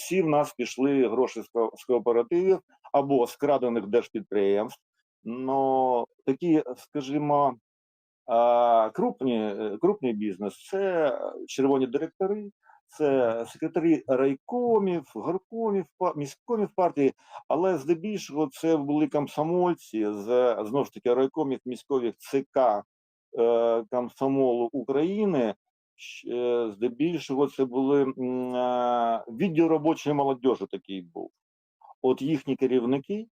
всі в нас пішли гроші з кооперативів або з крадених держпідприємств. Но такі, скажімо, крупні, е, крупний бізнес це червоні директори, це секретарі райкомів, горкомів, міськомів партії, але здебільшого це були комсомольці з знову ж таки райкомів міськових ЦК е, комсомолу України. Е, Здебільшого це були е, відділ робочої молодіжі такий був. От їхні керівники,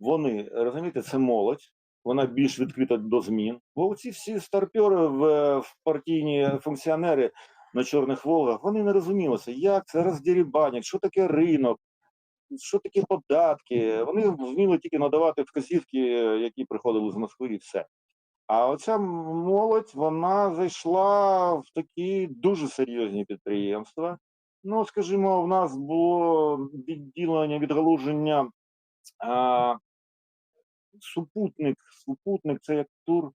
вони розумієте, це молодь, вона більш відкрита до змін. Бо ці всі старпери в, в партійні функціонери на чорних волгах, вони не розумілися, як це роздірібанять, що таке ринок, що таке податки. Вони вміли тільки надавати вказівки, які приходили з Москви, і все. А оця молодь вона зайшла в такі дуже серйозні підприємства. Ну, скажімо, в нас було відділення відгалуження а, супутник. Супутник це як тур.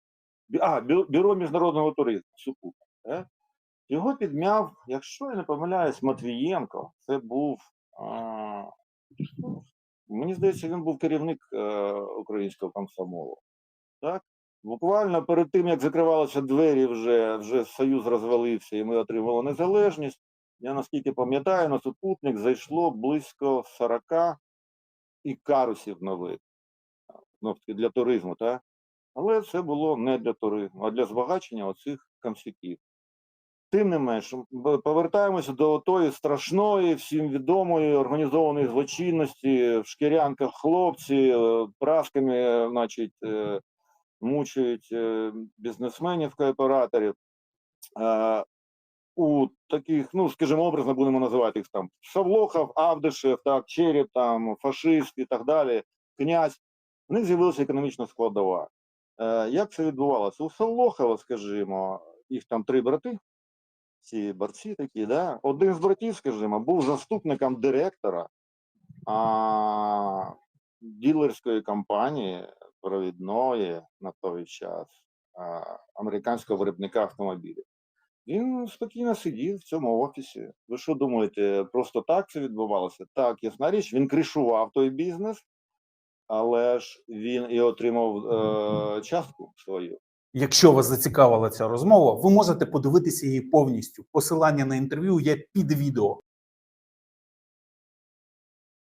А, бюро міжнародного туризму. Супутник. е. Його підмяв, якщо я не помиляюсь, Матвієнко. Це був. А, мені здається, він був керівник е, українського комсомолу. Так? Буквально перед тим, як закривалися двері, вже, вже Союз розвалився і ми отримали незалежність. Я наскільки пам'ятаю, на супутник зайшло близько 40 і карусів нових ну, для туризму, так? Але це було не для туризму, а для збагачення оцих камсяків. Тим не менш, повертаємося до тої страшної, всім відомої організованої злочинності, в шкірянках хлопці, е, прасками, е, значить, е, мучають е, бізнесменів, кооператорів. Е, У таких, ну, скажімо, образно будемо називати їх там Савлохов, Авдишев, так, Череп, там, фашист і так далі, князь. В них з'явилася економічна складова. Е, Як це відбувалося? У Савлохова, скажімо, їх там три брати, ці борці такі, да? один з братів, скажімо, був заступником директора а, ділерської компанії провідної на той час американського виробника автомобілів. Він спокійно сидів в цьому офісі. Ви що думаєте, просто так це відбувалося? Так, ясна річ, він кришував той бізнес, але ж він і отримав е, частку свою. Якщо вас зацікавила ця розмова, ви можете подивитися її повністю. Посилання на інтерв'ю є під відео.